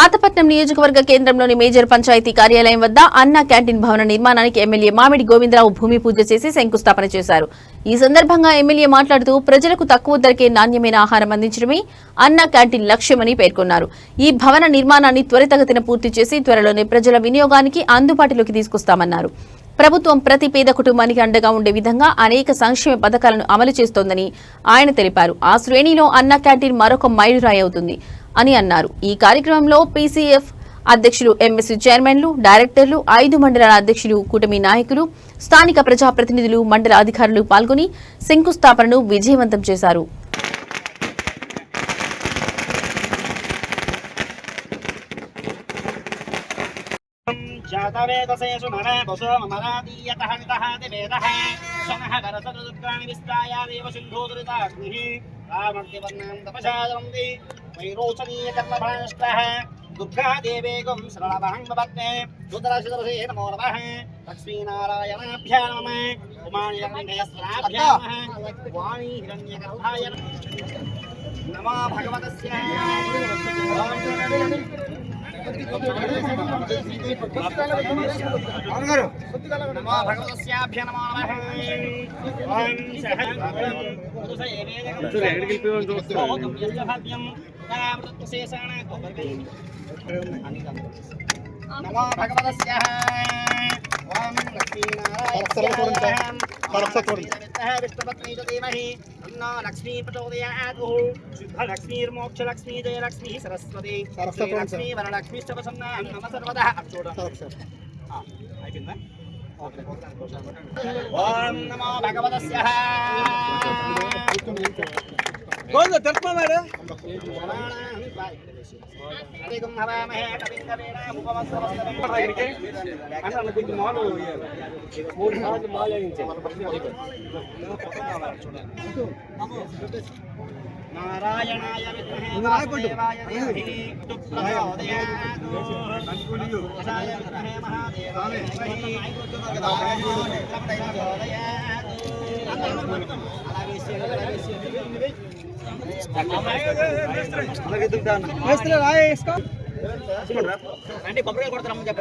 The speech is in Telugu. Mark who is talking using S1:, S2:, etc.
S1: పాతపట్నం నియోజకవర్గ కేంద్రంలోని మేజర్ పంచాయతీ కార్యాలయం వద్ద అన్న క్యాంటీన్ భవన నిర్మాణానికి ఎమ్మెల్యే మామిడి గోవిందరావు భూమి పూజ చేసి శంకుస్థాపన చేశారు. ఈ సందర్భంగా ఎమ్మెల్యే మాట్లాడుతూ ప్రజలకు తక్కువ ధరకే నాణ్యమైన ఆహారం అందించడమే అన్న క్యాంటీన్ లక్ష్యమని పేర్కొన్నారు. ఈ భవన నిర్మాణాన్ని త్వరితగతిన పూర్తి చేసి త్వరలోనే ప్రజల వినియోగానికి అందుబాటులోకి తీసుకొస్తామన్నారు. ప్రభుత్వం ప్రతి పేద కుటుంబానికి అండగా ఉండే విధంగా అనేక సంక్షేమ పథకాలను అమలు చేస్తోందని ఆయన తెలిపారు. ఆ శ్రేణిలో అన్న క్యాంటీన్ మరొక మైలురాయి అవుతుంది. అని అన్నారు. ఈ కార్యక్రమంలో పీసీఎఫ్ అధ్యక్షులు ఎంఎస్సీ చైర్మన్లు డైరెక్టర్లు ఐదు మండలాల అధ్యక్షులు కూటమి నాయకులు స్థానిక ప్రజాప్రతినిధులు మండల అధికారులు పాల్గొని శంకుస్థాపనను విజయవంతం చేశారు.
S2: జాతవేదసేషు वैरोचनीयकर्मभाष्टः दुर्गादेवेगं शरणवहं भवत्ने रुद्रशिदर्शे नमो नमः लक्ष्मीनारायणाभ्यां వాణీ హిరణ్యగర్భాయ నమో భగవతస్య నమో భగవతస్యాభ్య నమో నమః ఓం సహస్రం నమో భగవతస్య ఓం లక్ష్మీనారాయణ విష్ణుపత్ని చ ధీమహి తన్నో లక్ష్మీ ప్రచోదయాత్ శుద్ధ లక్ష్మీర్మోక్ష లక్ష్మీ జయ లక్ష్మీ సరస్వతి లక్ష్మీ వరలక్ష్మీ నమ సర్వదా అయిపోయిందా ఓం నమో భగవతస్య అధికం హవామహే కవిం కవీన నారాయణాయ విద్మహే వాసుదేవాయ ధీమహి ప్రచోదయాత్ పురుషాయ విద్మహే మహాదేవాయ అంటే కొబ్బరి కొడతారని చెప్పి